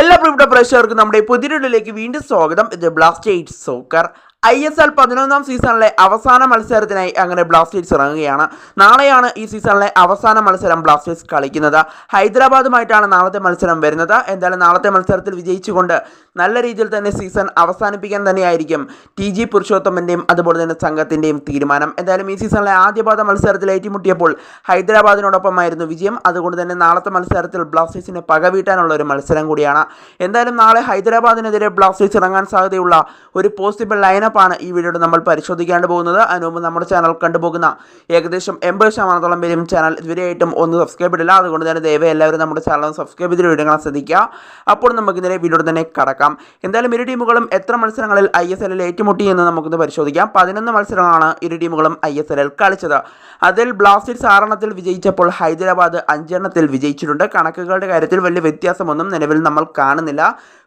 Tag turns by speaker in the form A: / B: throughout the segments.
A: പ്രിയപ്പെട്ട പ്രേക്ഷകർക്കും നമ്മുടെ പുതിയ വീണ്ടും സ്വാഗതം. ഇത് ബ്ലാസ്റ്റേറ്റ് സോക്കർ ഐ എസ് എൽ പതിനൊന്നാം സീസണിലെ അവസാന മത്സരത്തിനായി അങ്ങനെ ബ്ലാസ്റ്റേഴ്സ് ഇറങ്ങുകയാണ്. നാളെയാണ് ഈ സീസണിലെ അവസാന മത്സരം ബ്ലാസ്റ്റേഴ്സ് കളിക്കുന്നത്. ഹൈദരാബാദുമായിട്ടാണ് നാളത്തെ മത്സരം വരുന്നത്. എന്തായാലും നാളത്തെ മത്സരത്തിൽ വിജയിച്ചുകൊണ്ട് നല്ല രീതിയിൽ തന്നെ സീസൺ അവസാനിപ്പിക്കാൻ തന്നെയായിരിക്കും ടി ജി പുരുഷോത്തമന്റെയും അതുപോലെ തന്നെ സംഘത്തിന്റെയും തീരുമാനം. എന്തായാലും ഈ സീസണിലെ ആദ്യപാദ മത്സരത്തിൽ ഏറ്റുമുട്ടിയപ്പോൾ ഹൈദരാബാദിനോടൊപ്പമായിരുന്നു വിജയം. അതുകൊണ്ട് തന്നെ നാളത്തെ മത്സരത്തിൽ ബ്ലാസ്റ്റേഴ്സിനെ പകവീട്ടാനുള്ള ഒരു മത്സരം കൂടിയാണ്. എന്തായാലും നാളെ ഹൈദരാബാദിനെതിരെ ബ്ലാസ്റ്റേഴ്സ് ഇറങ്ങാൻ സാധ്യതയുള്ള ഒരു പോസിബിൾ ലൈനപ്പാണ് ഈ വീഡിയോയുടെ നമ്മൾ പരിശോധിക്കാണ്ട് പോകുന്നത്. അതിനുമുമ്പ് നമ്മുടെ ചാനൽ കണ്ടുപോകുന്ന ഏകദേശം എൺപത് ശതമാനത്തോളം പേരും ചാനൽ ഇതുവരെയായിട്ടും ഒന്ന് സബ്സ്ക്രൈബ് ഇടില്ല അതുകൊണ്ട് തന്നെ ദയവ് എല്ലാവരും നമ്മുടെ ചാനൽ സബ്സ്ക്രൈബ് ചെയ്ത് വീഡിയോ ശ്രദ്ധിക്കുക. അപ്പോൾ നമുക്ക് ഇതിനെ വീഡിയോ തന്നെ കടക്കാം. എന്തായാലും ഇരു ടീമുകളും എത്ര മത്സരങ്ങളിൽ ഐ എസ് എല്ലിൽ ഏറ്റുമുട്ടി എന്ന് നമുക്കൊന്ന് പരിശോധിക്കാം. പതിനൊന്ന് മത്സരങ്ങളാണ് ഇരു ടീമുകളും ഐ എസ് എല്ലിൽ കളിച്ചത്. അതിൽ ബ്ലാസ്റ്റേഴ്സ് ആറെണ്ണത്തിൽ വിജയിച്ചപ്പോൾ ഹൈദരാബാദ് അഞ്ചെണ്ണത്തിൽ വിജയിച്ചിട്ടുണ്ട്. കണക്കുകളുടെ കാര്യത്തിൽ വലിയ വ്യത്യാസമൊന്നും നിലവിൽ നമ്മൾ കാണുന്നില്ല.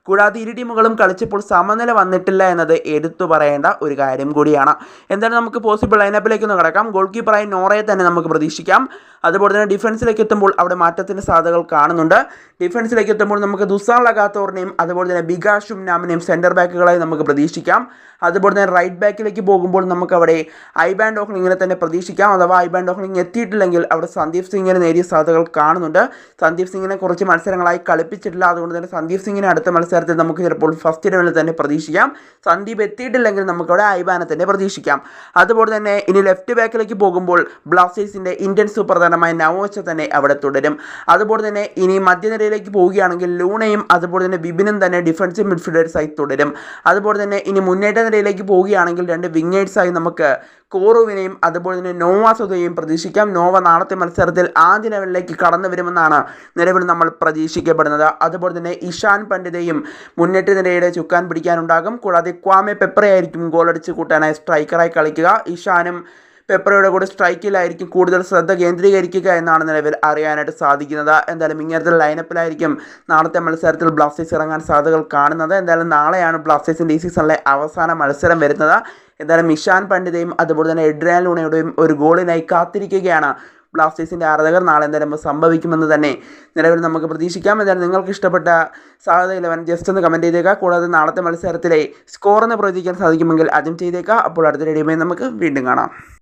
A: കൂടാതെ ഇരു ടീമുകളും കളിച്ചപ്പോൾ സമനില വന്നിട്ടില്ല എന്നത് എടുത്തു പറയേണ്ട ഒരു കാര്യം കൂടിയാണ്. എന്തായാലും നമുക്ക് പോസിബിൾ ലൈനപ്പിലേക്ക് ഒന്ന് കിടക്കാം. ഗോൾ കീപ്പറായി നോറയെ തന്നെ നമുക്ക് പ്രതീക്ഷിക്കാം. അതുപോലെ തന്നെ ഡിഫൻസിലേക്ക് എത്തുമ്പോൾ അവിടെ മാറ്റത്തിന്റെ സാധ്യതകൾ കാണുന്നുണ്ട്. ഡിഫൻസിലേക്ക് എത്തുമ്പോൾ നമുക്ക് ദുസാൻ ലഗാത്തോറിനെയും അതുപോലെ തന്നെ ബികാഷും നാമിനെയും സെന്റർ ബാക്കുകളായി നമുക്ക് പ്രതീക്ഷിക്കാം. അതുപോലെ തന്നെ റൈറ്റ് ബാക്കിലേക്ക് പോകുമ്പോൾ നമുക്ക് അവിടെ ഐബാൻ ഡോക്ലിങ്ങിനെ തന്നെ പ്രതീക്ഷിക്കാം. അഥവാ ഐബാൻ ഡോക്ലിംഗ് എത്തിയിട്ടില്ലെങ്കിൽ അവിടെ സന്ദീപ് സിംഗിന് നേരിയ സാധ്യതകൾ കാണുന്നുണ്ട്. സന്ദീപ് സിംഗിനെ കുറച്ച് മത്സരങ്ങളായി കളിപ്പിച്ചിട്ടില്ല. അതുകൊണ്ട് തന്നെ സന്ദീപ് സിംഗിനെ അടുത്ത മത്സരത്തിൽ നമുക്ക് ചിലപ്പോൾ ഫസ്റ്റ് ഇലവനിൽ തന്നെ പ്രതീക്ഷിക്കാം. സന്ദീപ് എത്തിയിട്ടില്ലെങ്കിൽ നമുക്കവിടെ ഐബാനെ തന്നെ പ്രതീക്ഷിക്കാം. അതുപോലെ തന്നെ ഇനി ലെഫ്റ്റ് ബാക്കിലേക്ക് പോകുമ്പോൾ ബ്ലാസ്റ്റേഴ്സിന്റെ ഇന്ത്യൻ സൂപ്പർ താരമായ നവോച്ച തന്നെ അവിടെ തുടരും. അതുപോലെ തന്നെ ഇനി മധ്യനിരയിലേക്ക് പോവുകയാണെങ്കിൽ ലൂണയും അതുപോലെ തന്നെ ബിബിനും തന്നെ ഡിഫൻസീവ് മിഡ്ഫീൽഡേഴ്സായി തുടരും. അതുപോലെ തന്നെ ഇനി മുന്നേറ്റ നിരയിലേക്ക് പോവുകയാണെങ്കിൽ രണ്ട് വിങ്ങേഴ്സായി നമുക്ക് കോറുവിനെയും അതുപോലെ തന്നെ നോവ സുധയെയും പ്രതീക്ഷിക്കാം. നോവ നാളത്തെ മത്സരത്തിൽ ആദ്യ ലെവലിലേക്ക് കടന്നു വരുമെന്നാണ് നിലവിൽ നമ്മൾ പ്രതീക്ഷിക്കപ്പെടുന്നത്. അതുപോലെ തന്നെ ഇഷാൻ പണ്ഡിതയും മുന്നേറ്റ നിരയുടെ ചുക്കാൻ പിടിക്കാനുണ്ടാകും. കൂടാതെ ക്വാമെ പെപ്രയായിരിക്കും ഗോളടിച്ച് കൂട്ടാനായി സ്ട്രൈക്കറായി കളിക്കുക. ഇഷാനും പെപ്രയുടെ കൂടെ സ്ട്രൈക്കിലായിരിക്കും കൂടുതൽ ശ്രദ്ധ കേന്ദ്രീകരിക്കുക എന്നാണ് നിലവിൽ അറിയാനായിട്ട് സാധിക്കുന്നത്. എന്തായാലും ഇങ്ങനത്തെ ലൈനപ്പിലായിരിക്കും നാളത്തെ മത്സരത്തിൽ ബ്ലാസ്റ്റേഴ്സ് ഇറങ്ങാൻ സാധ്യതകൾ കാണുന്നത്. എന്തായാലും നാളെയാണ് ബ്ലാസ്റ്റേഴ്സിന്റെ ഈ സീസണിലെ അവസാന മത്സരം വരുന്നത്. എന്തായാലും മിഷാൻ പണ്ഡിതയും അതുപോലെ തന്നെ എഡ്രിയാൻ ലൂണയുടെയും ഒരു ഗോളിനായി കാത്തിരിക്കുകയാണ് ബ്ലാസ്റ്റേഴ്സിന്റെ ആരാധകർ. നാളെ എന്തായാലും സംഭവിക്കുമെന്ന് തന്നെ നിലവിൽ നമുക്ക് പ്രതീക്ഷിക്കാം. എന്തായാലും നിങ്ങൾക്ക് ഇഷ്ടപ്പെട്ട സാധ്യത ഇലവൻ ജസ്റ്റ് ഒന്ന് കമന്റ് ചെയ്തേക്കുക. കൂടാതെ നാളത്തെ മത്സരത്തിലെ സ്കോർ എന്ന് പ്രവചിക്കാൻ സാധിക്കുമെങ്കിൽ അതും ചെയ്തേക്കുക. അപ്പോൾ അടുത്ത റേഡിയോമായി നമുക്ക് വീണ്ടും കാണാം.